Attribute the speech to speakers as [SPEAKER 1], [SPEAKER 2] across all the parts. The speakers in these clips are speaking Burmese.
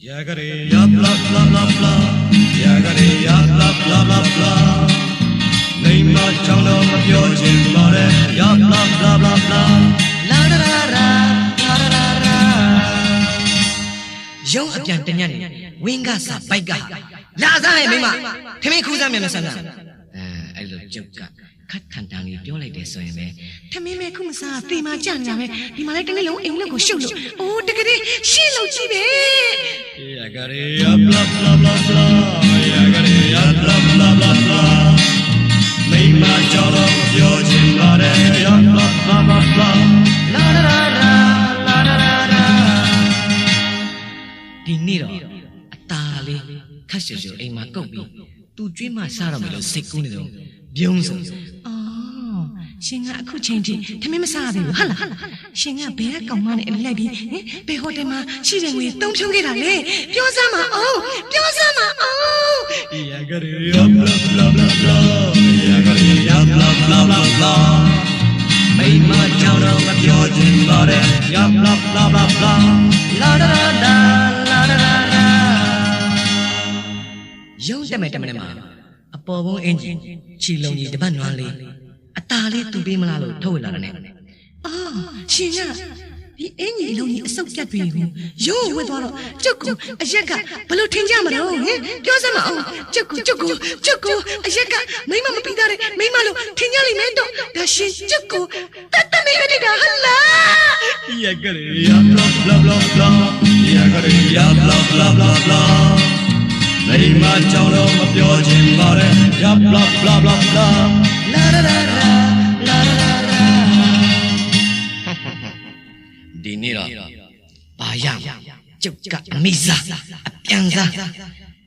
[SPEAKER 1] Yagare ya bla bla bla bla Yagare ya bla bla bla bla မိမချောင်းတော့မပြောချင်ပါနဲ့ Ya bla bla bla bla
[SPEAKER 2] La la la la la la la la ရုံးအပြန်တညက်နေဝင်းကစားဘိုက်ကလာစားရဲ့မိမခမင်းခူးစားမြန်မဆန်းလားအဲအဲ့လိုကြုတ်က ခတ်ထန်တန်လေးပြောလိုက်တယ်ဆိုရင်ပဲထမင်းမဲခုမစားတေမာကြညာပဲဒီမှာလည်းတနေ့လုံးအိမ်လက်ကိုရှုပ်လို့အိုးတကယ်ရှင်းလို့ကြည့်ပဲ
[SPEAKER 1] Yagare ya bla bla bla bla Yagare ya bla bla bla bla မိမချောင်းတော့မပြောချင်ပါနဲ့ Ya bla bla bla bla
[SPEAKER 2] La la la la la la la la ဒီနေ့တော့အตาလေးခက်ရှူရှူအိမ်မှာကုတ်ပြီးသူကျွေးမှစားတော့မယ်လို့စိတ်ကူးနေတော့ ပြုံးစုံအော်ရှင်ကအခုချိန်ထိထမင်းမစားသေးဘူးဟုတ်လားရှင်ကဘယ်ကကောင်မနဲ့အလိုက်ပြီးဟင်ဘယ်ဟိုတယ်မှာရှိတဲ့ငွေတုံးဖြုံးခဲ့တာလေပြောစမ်းမအောင်ပြောစမ်းမအောင်
[SPEAKER 1] Yagare ya bla bla bla bla Yagare ya bla bla bla bla မိမချောင်းတော့မပြောချင်ပါနဲ့ Ya bla bla bla bla
[SPEAKER 2] La la la la la la la la ရုံးတက်မယ်တက်မယ်မှာ အပေါ်ဘုံအင်ဂျင်ချီလုံးကြီးတပတ်နွားလေးအตาလေးသူပေးမလားလို့ထုတ်ဝေလာတယ်နဲ့အာရှင်ကဒီအင်ကြီးလုံးကြီးအစုပ်ပြတ်တွေကိုရုံးဝတ်သွားတော့ကျုပ်ကအရက်ကဘလို့ထင်ကြမလို့ဟင်ပြောစမ်းမအောင်ကျုပ်ကကျုပ်ကကျုပ်ကအရက်ကမိမမပြီးသားတဲ့မိမလို့ထင်ကြလိမ့်မယ်တော့ဒါရှင်ကျုပ်ကတတ်တမေရတဲ့ဟလာ
[SPEAKER 1] Yagare ya bla bla bla bla Yagare ya bla bla bla bla မိမချောင်းတော့မပြောချင်ပါနဲ့ Ya bla bla bla bla
[SPEAKER 2] La la la la la la la la ဒီနေ့တော့ဘာရကျုပ်ကအမိစားအပြန်စား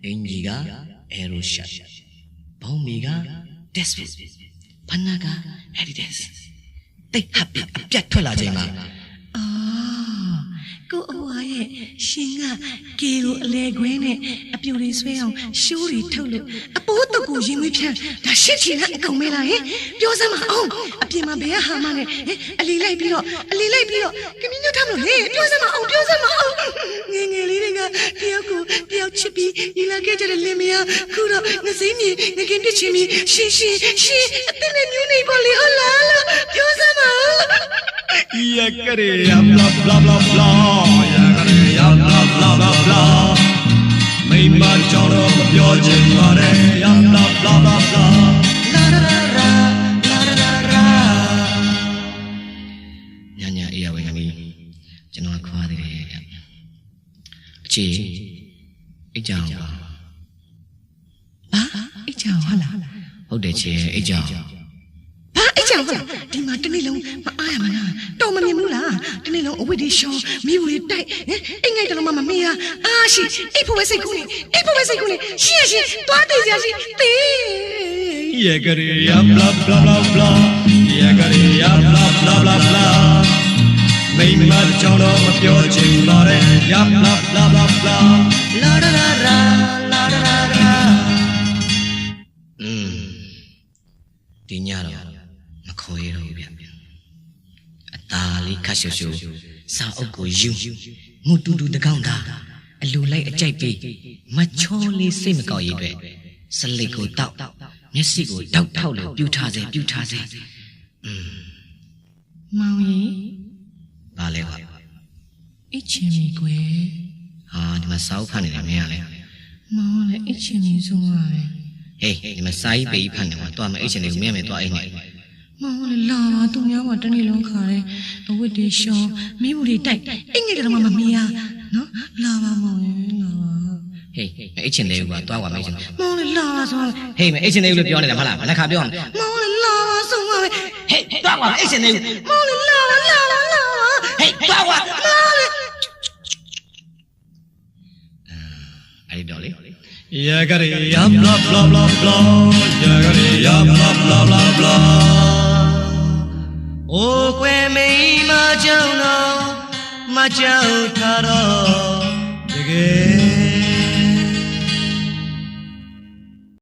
[SPEAKER 2] အင်ကြီးကအေရိုရှတ်ဘောင်းမီကတက်စ်ဖနာကဟက်ဒီတက်စ်တိတ်ဟပ်ပြီးအပြတ်ထွက်လာချိန်မှာအာကို အဝါရဲ့ရှင်ကကေကိုအလဲခွင်းနဲ့အပြူတွေဆွဲအောင်ရှိုးတွေထုတ်လို့အပိုးတော့ကိုရင်မွေးဖြန်းဒါရှစ်ချင်တဲ့အကုန်မဲလားဟင်ပြောစမ်းမအောင်အပြင်မှာဘယ်ကဟာမနဲ့ဟင်အလီလိုက်ပြီးတော့အလီလိုက်ပြီးတော့ကမင်းတို့ထားမလို့ဟင်ပြောစမ်းမအောင်ပြောစမ်းမအောင်ငယ်ငယ်လေးတွေကတယောက်ကိုတယောက်ချစ်ပြီးညီလာခဲ့ကြတဲ့လင်မယားခုတော့ငစိမ့်မြေငကင်းပြစ်ချင်းပြီးရှင်းရှင်းရှင်းအသက်နဲ့မျိုးနေပါလေဟုတ်လားလို့ပြောစမ်းမအောင်
[SPEAKER 1] Yagare ya bla bla bla
[SPEAKER 2] အချီအိတ်ကြောင်ပါဘာအိတ်ကြောင်ဟုတ်လားဟုတ်တယ်ချေအိတ်ကြောင်ဘာအိတ်ကြောင်ဟုတ်လားဒီမှာတနေ့လုံးမအားရမလားတော်မမြင်ဘူးလားတနေ့လုံးအဝတ်တွေရှောင်းမိဝေတိုက်ဟင်အိမ်ငိုက်တလုံးမမမေးရအားရှိအိတ်ဖို့ပဲစိတ်ကူးနေအိတ်ဖို့ပဲစိတ်ကူးနေရှင်းရှင်းသွားသေးစရာရှိသေး
[SPEAKER 1] Yagare ya bla bla bla bla Yagare ya bla bla bla bla မိမချောင်းတော့မပြောချင်ပါနဲ့ Ya bla bla bla bla
[SPEAKER 2] La la la la la la la la อืมဒီညတော့မခေါ်ရတော့ဘူးဗျအตาလေးခတ်ရှူရှူစာအုပ်ကိုယူငုတူတူတကောင်းသားအလူလိုက်အကြိုက်ပြီးမချောလေးစိတ်မကောက်ရည်အတွက်စလိတ်ကိုတောက်မျက်စိကိုတောက်ထောက်လို့ပြူထားစေပြူထားစေอืม
[SPEAKER 3] မောင်ကြီး
[SPEAKER 2] ဘာလဲပါ
[SPEAKER 3] အိတ်ချင်ပြီကွယ်
[SPEAKER 2] ဟာဒီမှာစာအုပ်ဖတ်နေတယ်မင်းကလည်း
[SPEAKER 3] မောင်ကလည်းအိတ်ချင်ပြီဆုံးပါပဲ
[SPEAKER 2] ဟေးဒီမှာစာရေးပေကြီးဖတ်နေမှာတွားမအိတ်ချင်နေဘူးမင်းမင်းတွားအိတ်နေ
[SPEAKER 3] မောင်ကလည်းလာပါသူများကတနေ့လုံးခါတယ်အဝတ်တွေရှောင်းမိဘူးတွေတိုက်အိတ်ငယ်တယ်မှမမီးရနော်လာပါမောင်ရင်လာပါ
[SPEAKER 2] ဟေးမအိတ်ချင်နေဘူးကွာတွားကွာမအိတ်ချင်ဘူး
[SPEAKER 3] မောင်လည်းလာပါဆိုတော့
[SPEAKER 2] ဟေးမအိတ်ချင်နေဘူးလို့ပြောနေတာမဟုတ်လားဘယ်နှခါပြောရမလဲ
[SPEAKER 3] မောင်လည်းလာပါဆုံးပါပဲ
[SPEAKER 2] ဟေးတွားကွာမအိတ်ချင်နေဘူး
[SPEAKER 3] မောင်လည်းလာပါလာပါလာပါ
[SPEAKER 2] ဟေးတွားကွာ
[SPEAKER 3] မောင်လည်း
[SPEAKER 2] အဲ့ဒီတော့လေ
[SPEAKER 1] Yagare ya bla bla bla bla Yagare ya bla bla bla bla
[SPEAKER 2] အိုးကွယ်မိမကြောင်တော့မကြောက်ထားတော့
[SPEAKER 1] တကယ်